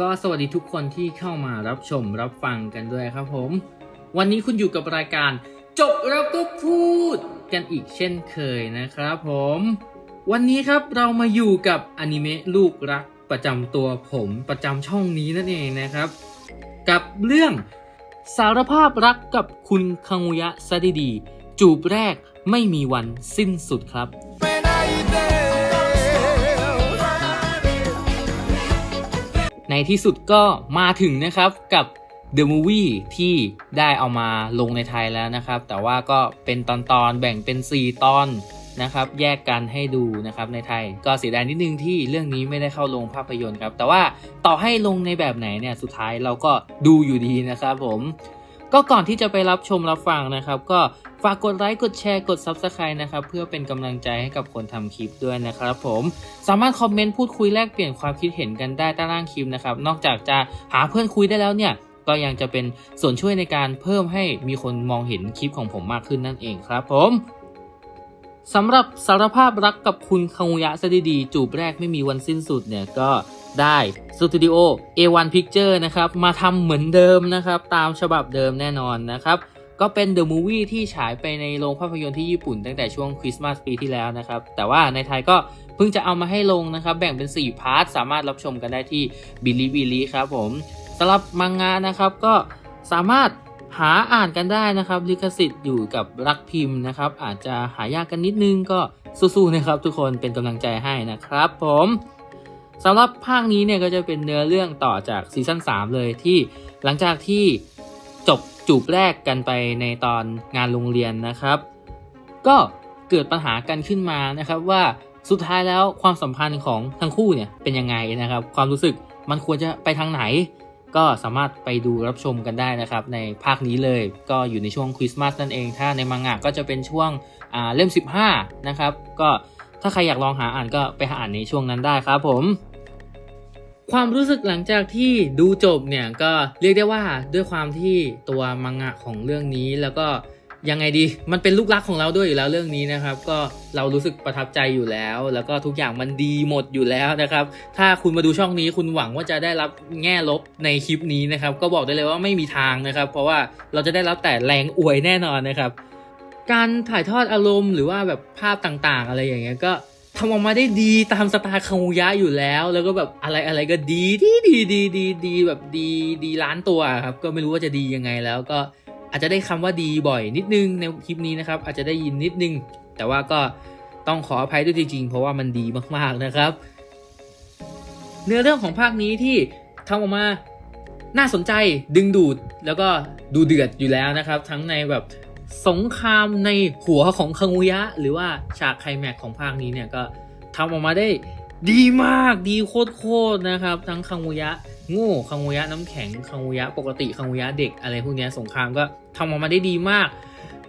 ก็สวัสดีทุกคนที่เข้ามารับชมรับฟังกันด้วยครับผม วันนี้คุณอยู่กับรายการ จบแล้วก็พูดกันอีกเช่นเคยนะครับผม วันนี้ครับเรามาอยู่กับอนิเมะลูกรักประจำตัวผมประจำช่องนี้นั่นเองนะครับ กับเรื่องสารภาพรักกับคุณคังุยะซะดีๆจูบแรกไม่มีวันสิ้นสุดครับ ที่สุดก็มาถึงนะครับกับ The Movie ที่ได้เอามาลงในไทยแล้วนะครับ แต่ว่าก็เป็นตอนๆแบ่งเป็น 4 ตอนนะครับ แยกกันให้ดูนะครับในไทย ก็เสียดายนิดนึงที่เรื่องนี้ไม่ได้เข้าลงภาพยนตร์ครับ แต่ว่าต่อให้ลงในแบบไหนเนี่ยสุดท้ายเราก็ดูอยู่ดีนะครับผมก็ก่อนที่จะไปรับชมรับฟังนะครับ ก็ ฝากกดไลค์ กดแชร์ กด Subscribe นะครับ เพื่อเป็นกำลังใจให้กับคนทำคลิปด้วยนะครับผม สามารถคอมเมนต์พูดคุยแลกเปลี่ยนความคิดเห็นกันได้ใต้ล่างคลิปนะครับ นอกจากจะหาเพื่อนคุยได้แล้วเนี่ย ก็ยังจะเป็นส่วนช่วยในการเพิ่มให้มีคนมองเห็นคลิปของผมมากขึ้นนั่นเองครับผมสำหรับสารภาพรักกับคุณคังุยะซะดีๆ จูบแรกไม่มีวันสิ้นสุดเนี่ยก็ได้สตูดิโอ A1 Picture นะครับ มาทำเหมือนเดิมนะครับ ตามฉบับเดิมแน่นอนนะครับ ก็เป็น The Movie ที่ฉายไปในโรงภาพยนตร์ที่ญี่ปุ่นตั้งแต่ช่วงคริสต์มาสปีที่แล้วนะครับ แต่ว่าในไทยก็เพิ่งจะเอามาให้ลงนะครับ แบ่งเป็น 4 พาร์ท สามารถรับชมกันได้ที่บิลิบิลิครับผมสำหรับมังงะนะครับก็สามารถหาอ่านกันได้นะครับ ลิขสิทธิ์อยู่กับรักพิมพ์นะครับ อาจจะหายากกันนิดนึงก็สู้ๆนะครับ ทุกคนเป็นกำลังใจให้นะครับผมสำหรับภาคนี้เนี่ยก็จะเป็นเนื้อเรื่องต่อจากซีซั่น3เลยที่หลังจากที่จบ จูบแรกกันไปในตอนงานโรงเรียนนะครับ ก็เกิดปัญหากันขึ้นมานะครับว่าสุดท้ายแล้วความสัมพันธ์ของทั้งคู่เนี่ยเป็นยังไงนะครับ ความรู้สึกมันควรจะไปทางไหน ก็สามารถไปดูรับชมกันได้นะครับ ในภาคนี้เลย ก็อยู่ในช่วงคริสต์มาสนั่นเอง ถ้าในมังงะก็จะเป็นช่วงเล่ม 15 นะครับ ก็ถ้าใครอยากลองหาอ่านก็ไปหาอ่านในช่วงนั้นได้ครับผม ความรู้สึกหลังจากที่ดูจบเนี่ยก็เรียกได้ว่าด้วยความที่ตัวมังงะของเรื่องนี้แล้วก็ยังไงดีมันเป็นลูกรักของเราด้วยอยู่แล้วเรื่องนี้นะครับ ก็เรารู้สึกประทับใจอยู่แล้ว แล้วก็ทุกอย่างมันดีหมดอยู่แล้วนะครับ ถ้าคุณมาดูช่องนี้คุณหวังว่าจะได้รับแง่ลบในคลิปนี้นะครับ ก็บอกได้เลยว่าไม่มีทางนะครับ เพราะว่าเราจะได้รับแต่แรงอวยแน่นอนนะครับ การถ่ายทอดอารมณ์หรือว่าแบบภาพต่างๆ อะไรอย่างเงี้ยก็ ทำออกมาได้ดีตามสไตล์คางูยะอยู่แล้ว แล้วก็แบบอะไรอะไรก็ดีดีดีดีดีดีแบบดีดีล้านตัวครับ ก็ไม่รู้ว่าจะดียังไงแล้วก็อาจจะได้คำว่าดีบ่อยนิดนึงในคลิปนี้นะครับ อาจจะได้ยินนิดนึง แต่ว่าก็ต้องขออภัยด้วยจริงๆเพราะว่ามันดีมากๆนะครับ เนื้อเรื่องของภาคนี้ที่ทำออกมาน่าสนใจดึงดูดแล้วก็ดูเดือดอยู่แล้วนะครับ ทั้งในแบบ สงครามในหัวของคังุยะ หรือว่าฉากไคลแม็กของภาคนี้เนี่ยก็ทำออกมาได้ดีมากดีโคตรๆนะครับ ทั้งคังุยะโง่คังุยะน้ำแข็งคังุยะปกติคังุยะเด็กอะไรพวกนี้สงครามก็ทำออกมาได้ดีมาก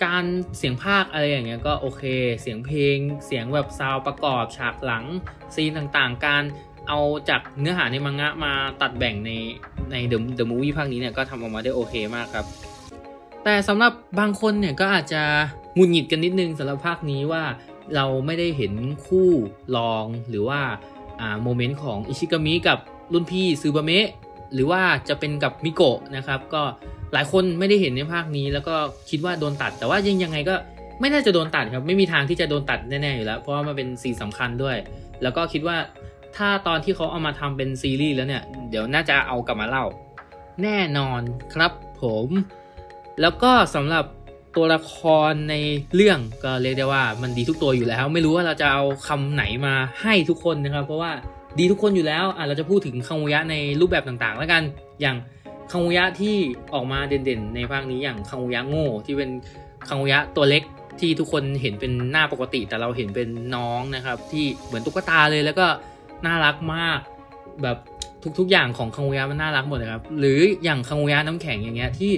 การเสียงภาคอะไรอย่างเงี้ยก็โอเค เสียงเพลง เสียงแบบซาวประกอบฉากหลังซีนต่างๆ การเอาจากเนื้อหาในมังงะมาตัดแบ่งในในเดอะเดอะมูวี่ภาคนี้เนี่ยก็ทำออกมาได้โอเคมากครับ แต่สำหรับบางคนเนี่ยก็อาจจะหงุดหงิดกันนิดนึงสำหรับภาคนี้ว่าเราไม่ได้เห็นคู่รองหรือว่าโมเมนต์ของอิชิกามิกับรุ่นพี่ซูบาเมะหรือว่าจะเป็นกับมิโกะนะครับก็หลายคนไม่ได้เห็นในภาคนี้ แล้วก็คิดว่าโดนตัด แต่ว่ายังยังไงก็ไม่น่าจะโดนตัดครับไม่มีทางที่จะโดนตัดแน่ๆอยู่แล้ว เพราะว่ามันเป็นซีนสำคัญด้วย แล้วก็คิดว่าถ้าตอนที่เขาเอามาทำเป็นซีรีส์แล้วเนี่ย เดี๋ยวน่าจะเอากลับมาเล่า แน่นอนครับผม แล้วก็สำหรับตัวละครในเรื่องก็เรียกได้ว่ามันดีทุกตัวอยู่แล้ว ไม่รู้ว่าเราจะเอาคำไหนมาให้ทุกคนนะครับ เพราะว่าดีทุกคนอยู่แล้วอะเราจะพูดถึงคังุยะในรูปแบบต่างๆ แล้วกันอย่างคังุยะที่ออกมาเด่นๆ ในภาคนี้อย่างคังุยะโง่ที่เป็นคังุยะตัวเล็กที่ทุกคนเห็นเป็นหน้าปกติ แต่เราเห็นเป็นน้องนะครับ ที่เหมือนตุ๊กตาเลยแล้วก็น่ารักมากแบบทุกๆอย่างของคังุยะมันน่ารักหมดเลยครับหรืออย่างคังุยะน้ำแข็งอย่างเงี้ยที่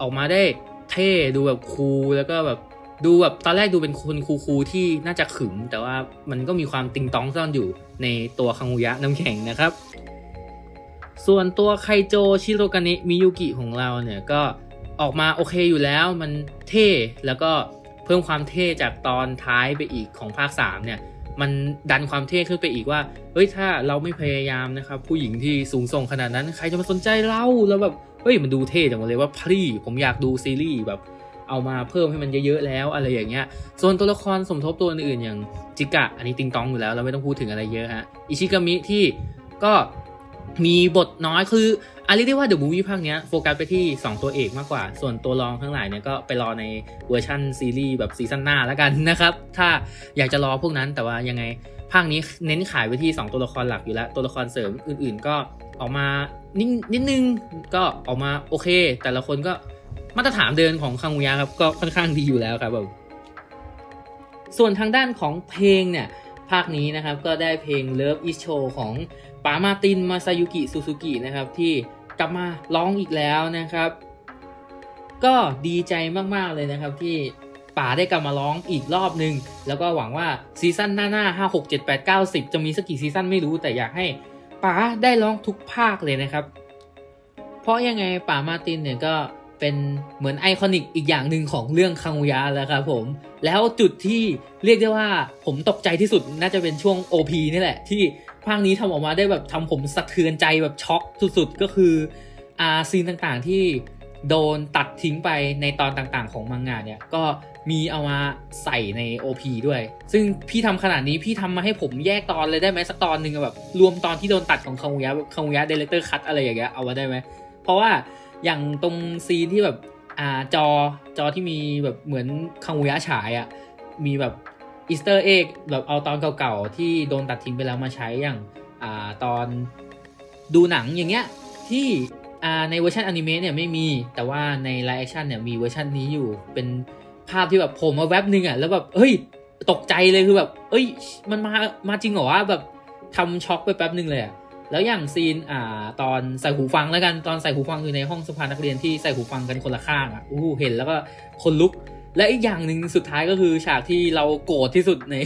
ออกมาได้เท่ดูแบบคูลแล้วก็แบบดูแบบตอนแรกดูเป็นคนคูลๆที่น่าจะขึมแต่ว่ามันก็มีความติงตองซ่อนอยู่ในตัวคังุยะน้ำแข็งนะครับ ส่วนตัวไคโจชิโรกาเนะมิยุกิของเราเนี่ยก็ออกมาโอเคอยู่แล้วมันเท่แล้วก็เพิ่มความเท่จากตอนท้ายไปอีกของภาค 3 เนี่ย มันดันความเท่ขึ้นไปอีกว่า เฮ้ยถ้าเราไม่พยายามนะครับ ผู้หญิงที่สูงส่งขนาดนั้น ใครจะมาสนใจเราแล้วแบบเฮ้ยมันดูเท่จังเลยว่าพรีผมอยากดูซีรีส์แบบเอามาเพิ่มให้มันเยอะๆแล้วอะไรอย่างเงี้ย ส่วนตัวละครสมทบตัวอื่นๆอย่างจิกะ อันนี้ติงตองอยู่แล้วเราไม่ต้องพูดถึงอะไรเยอะฮะ อิชิกามิที่ก็ มีบทน้อยคืออันเรียกได้ว่าเดอะมูวี่ภาคเนี้ยโฟกัสไปที่ 2 ตัวเอกมากกว่า ส่วนตัวรองทั้งหลายเนี่ยก็ไปรอในเวอร์ชันซีรีส์แบบซีซั่นหน้าแล้วกันนะครับ ถ้าอยากจะรอพวกนั้นแต่ว่ายังไงภาคนี้เน้นขายไปที่ 2 ตัวละครหลักอยู่แล้ว ตัวละครเสริมอื่นๆ ก็ออกมานิดนิดนึงก็ออกมาโอเค แต่ละคนก็มาตรฐานเดินของคังุยะครับก็ค่อนข้างดีอยู่แล้วครับแบบส่วนทางด้านของเพลงเนี่ยภาคนี้นะครับก็ได้เพลง Love is Show ของ ป๋ามาตินมาซายุกิซูซูกินะครับที่กลับมาร้องอีกแล้วนะครับ ก็ดีใจมากๆเลยนะครับที่ป๋าได้กลับมาร้องอีกรอบนึง แล้วก็หวังว่าซีซั่นหน้าๆห้าหกเจ็ดแปดเก้าสิบจะมีสักกี่ซีซั่นไม่รู้แต่อยากให้ป๋าได้ร้องทุกภาคเลยนะครับ เพราะยังไงป๋ามาตินเนี่ยก็เป็นเหมือนไอคอนิกอีกอย่างหนึ่งของเรื่องคังุยะแล้วครับผม แล้วจุดที่เรียกได้ว่าผมตกใจที่สุดน่าจะเป็นช่วง OP นี่แหละ ที่ ภาคนี้ทำออกมาได้แบบทำผมสะเทือนใจแบบช็อกสุดๆ ก็คืออาซีนต่างๆที่โดนตัดทิ้งไปในตอนต่างๆ ของมังงะเนี่ยก็มีเอามาใส่ใน OP ด้วย ซึ่งพี่ทำขนาดนี้พี่ทำมาให้ผมแยกตอนเลยได้ไหมสักตอนหนึ่งอะแบบรวมตอนที่โดนตัดของคังุยะแบบคังุยะเดเลเตอร์คัตอะไรอย่างเงี้ยเอามาได้ไหมเพราะว่าอย่างตรงซีนที่แบบอ่าจอจอที่มีแบบเหมือนคังุยะฉายอะ่ะมีแบบ อีสเตอร์เอ็กแบบเอาตอนเก่าๆ ที่โดนตัดทิ้งไปแล้วมาใช้อย่างอ่าตอนดูหนังอย่างเงี้ยที่อ่าในเวอร์ชันอนิเมะเนี่ยไม่มีแต่ว่าในไลฟ์แอคชั่นเนี่ยมีเวอร์ชันนี้อยู่เป็นภาพที่แบบผมมาแว็บนึงอะ่ะแล้วแบบเฮ้ยตกใจเลยคือแบบ เอ้ย มันมามาจริงเหรอวะแบบทำช็อกไปแป๊บนึงเลยอะแล้วอย่างซีนอ่าตอนใส่หูฟังแล้วกันตอนใส่หูฟังอยู่ในห้องสภานักเรียนที่ใส่หูฟังกันคนละข้างอะอู้เห็นแล้วก็คนลุก และอีกอย่างหนึ่งสุดท้ายก็คือฉากที่เราโกรธที่สุดใน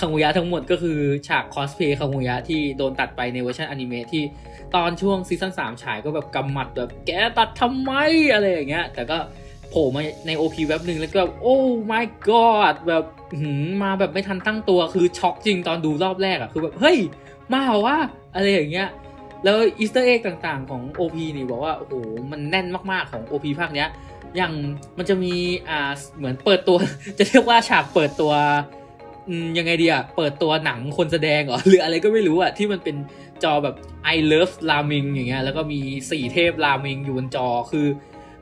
คังุยะทั้งหมดก็คือฉากคอสเพย์คังุยะที่โดนตัดไปในเวอร์ชันอนิเมะที่ตอนช่วงซีซั่น3ฉายก็แบบกำหมัดแบบแกตัดทำไมอะไรอย่างเงี้ย แต่ก็โผล่มาใน OP แว็บหนึ่งแล้วก็แบบโอ้ my god แบบหืมมาแบบไม่ทันตั้งตัวคือช็อกจริงตอนดูรอบแรกอะคือแบบเฮ้ยมาเหรอวะอะไรอย่างเงี้ยแล้วอีสเตอร์เอ็กต่างๆของ OP นี่บอกว่าโอ้โหมันแน่นมากๆของ OP ภาคเนี้ย อย่างมันจะมีอ่าเหมือนเปิดตัว จะเรียกว่าฉากเปิดตัวยังไงดีอะเปิดตัวหนังคนแสดงเหรอหรืออะไรก็ไม่รู้อะที่มันเป็นจอแบบ I love รามิงอย่างเงี้ยแล้วก็มีสี่เทพรามิงอยู่บนจอคือ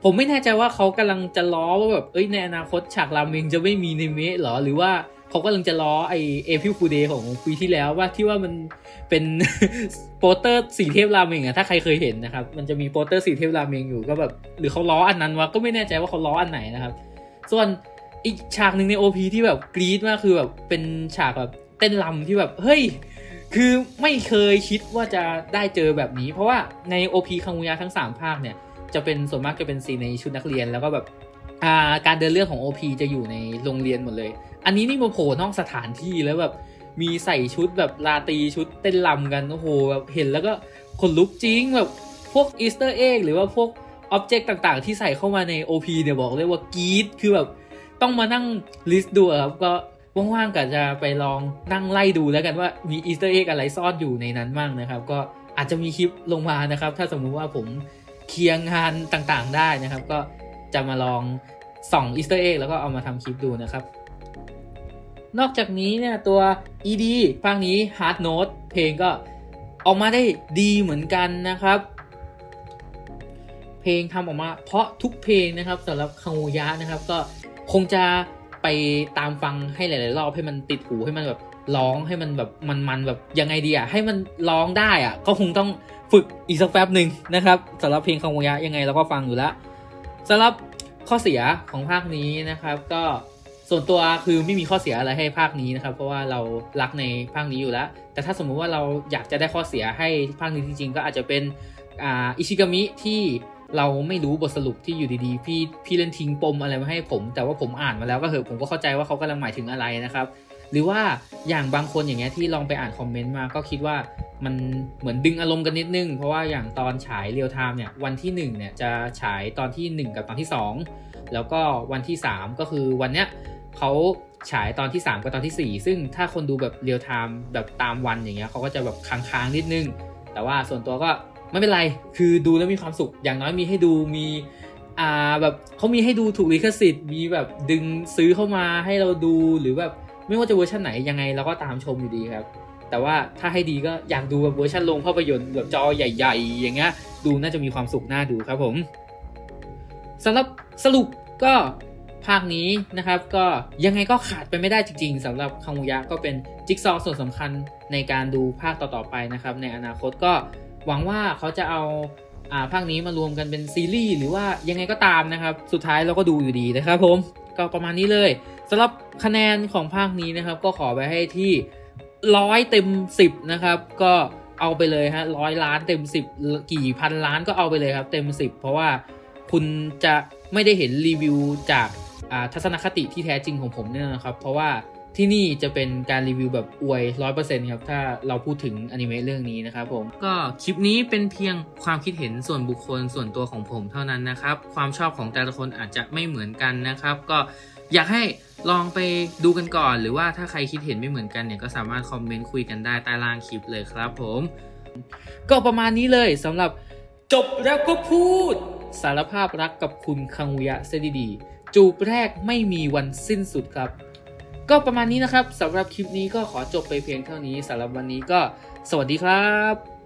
ผมไม่แน่ใจว่าเขากำลังจะล้อว่าแบบเอ้ยในอนาคตฉากรามิงจะไม่มีในเมะเหรอหรือว่า เขากำลังจะล้อไอเอพิลฟูเดของปีที่แล้วว่าที่ว่ามันเป็นโปสเตอร์สีเทพราเมงอะถ้าใครเคยเห็นนะครับ มันจะมีโปสเตอร์สีเทพราเมงอยู่ก็แบบหรือเขาล้ออันนั้นวะก็ไม่แน่ใจว่าเขาล้ออันไหนนะครับ ส่วนอีกฉากหนึ่งใน OP ที่แบบกรี๊ดมากคือแบบเป็นฉากแบบเต้นรำที่แบบเฮ้ยคือไม่เคยคิดว่าจะได้เจอแบบนี้ เพราะว่าใน OP คังุยะทั้ง 3 ภาคเนี่ย จะเป็นส่วนมากจะเป็นซีนในชุดนักเรียน แล้วก็แบบอ่าการเดินเรื่องของ OP จะอยู่ในโรงเรียนหมดเลย อันนี้นี่มาโผล่นอกสถานที่แล้วแบบมีใส่ชุดแบบลาตีชุดเต้นรำกันโอ้โหแบบเห็นแล้วก็ขนลุกจริงแบบพวกอีสเตอร์เอ็กหรือว่าพวกอ็อบเจกต์ต่างๆ ที่ใส่เข้ามาใน OP เนี่ยบอกเลยว่ากรีดคือแบบต้องมานั่งลิสต์ดูครับก็ว่างๆก็จะไปลองนั่งไล่ดูแล้วกันว่ามีอีสเตอร์เอ็กอะไรซ่อนอยู่ในนั้นบ้างนะครับ ก็อาจจะมีคลิปลงมานะครับ ถ้าสมมุติว่าผมเคลียร์งานต่างๆ ได้นะครับ ก็จะมาลองส่องอีสเตอร์เอ็กแล้วก็เอามาทำคลิปดูนะครับ นอกจากนี้เนี่ยตัว ED ภาคนี้ Hard Note เพลงก็ออกมาได้ดีเหมือนกันนะครับ เพลงทำออกมา เพราะทุกเพลงนะครับสำหรับคังโยะนะครับก็คงจะไปตามฟังให้หลาย ๆ รอบให้มันติดหูให้มันแบบร้องให้มันแบบมันๆแบบยังไงดีอะให้มันร้องได้อะก็คงต้องฝึกอีกสักแป๊บหนึ่งนะครับสำหรับเพลงคังโยะยังไงเราก็ฟังอยู่แล้วสำหรับข้อเสียของภาคนี้นะครับก็ ส่วนตัวคือไม่มีข้อเสียอะไรให้ภาคนี้นะครับ เพราะว่าเรารักในภาคนี้อยู่แล้ว แต่ถ้าสมมุติว่าเราอยากจะได้ข้อเสียให้ภาคนี้จริง ๆ ก็อาจจะเป็นอ่าอิชิกามิที่เราไม่รู้บทสรุปที่อยู่ดีๆ พี่พี่เล่นทิ้งปมอะไรมาให้ผม แต่ว่าผมอ่านมาแล้วก็เหอะผมก็เข้าใจว่าเขากำลังหมายถึงอะไรนะครับ หรือว่าอย่างบางคนอย่างเงี้ยที่ลองไปอ่านคอมเมนต์มาก็คิดว่ามันเหมือนดึงอารมณ์กันนิดนึง เพราะว่าอย่างตอนฉายเรียลไทม์เนี่ยวันที่1เนี่ยจะฉายตอนที่ 1 กับตอนที่ 2 แล้วก็วันที่ 3 ก็คือวันเนี้ย เขาฉายตอนที่ 3 กับตอนทีสี่ 4 ซึ่งถ้าคนดูแบบเรียลไทม์แบบตามวันอย่างเงี้ยเขาก็จะแบบค้างๆนิดนึง แต่ว่าส่วนตัวก็ไม่เป็นไรคือดูแล้วมีความสุขอย่างน้อยมีให้ดูมีอ่าแบบเขามีให้ดูถูกลิขสิทธิ์มีแบบดึงซื้อเข้ามาให้เราดูหรือแบบไม่ว่าจะเวอร์ชันไหนยังไงเราก็ตามชมอยู่ดีครับ แต่ว่าถ้าให้ดีก็อยากดูแบบเวอร์ชันลงภาพยนตร์แบบจอใหญ่ ๆ อย่างเงี้ยดูน่าจะมีความสุขน่าดูครับผมสำหรับสรุปก็ ภาคนี้นะครับก็ยังไงก็ขาดไปไม่ได้จริง ๆสำหรับคังมูยะก็เป็นจิ๊กซอว์ส่วนสำคัญในการดูภาคต่อๆไปนะครับ ในอนาคตก็หวังว่าเขาจะเอาอ่าภาคนี้มารวมกันเป็นซีรีส์หรือว่ายังไงก็ตามนะครับ สุดท้ายเราก็ดูอยู่ดีนะครับผมก็ประมาณนี้เลยสำหรับคะแนนของภาคนี้นะครับ ก็ขอไปให้ที่ร้อยเต็มสิบนะครับ ก็เอาไปเลยฮะร้อยล้านเต็มสิบกี่พันล้านก็เอาไปเลยครับเต็มสิบเพราะว่าคุณจะไม่ได้เห็นรีวิวจาก ทัศนคติที่แท้จริงของผมเนี่ยนะครับ เพราะว่าที่นี่จะเป็นการรีวิวแบบอวย100%ครับ ถ้าเราพูดถึงอนิเมะเรื่องนี้นะครับผม ก็คลิปนี้เป็นเพียงความคิดเห็นส่วนบุคคลส่วนตัวของผมเท่านั้นนะครับ ความชอบของแต่ละคนอาจจะไม่เหมือนกันนะครับ ก็อยากให้ลองไปดูกันก่อน หรือว่าถ้าใครคิดเห็นไม่เหมือนกันเนี่ยก็สามารถคอมเมนต์คุยกันได้ใต้ล่างคลิปเลยครับผม ก็ประมาณนี้เลยสำหรับจบแล้วก็พูดสารภาพรักกับคุณคังวุยะเซดีดี จูบแรกไม่มีวันสิ้นสุดครับ ก็ประมาณนี้นะครับสำหรับคลิปนี้ก็ขอจบไปเพียงเท่านี้สำหรับวันนี้ก็สวัสดีครับ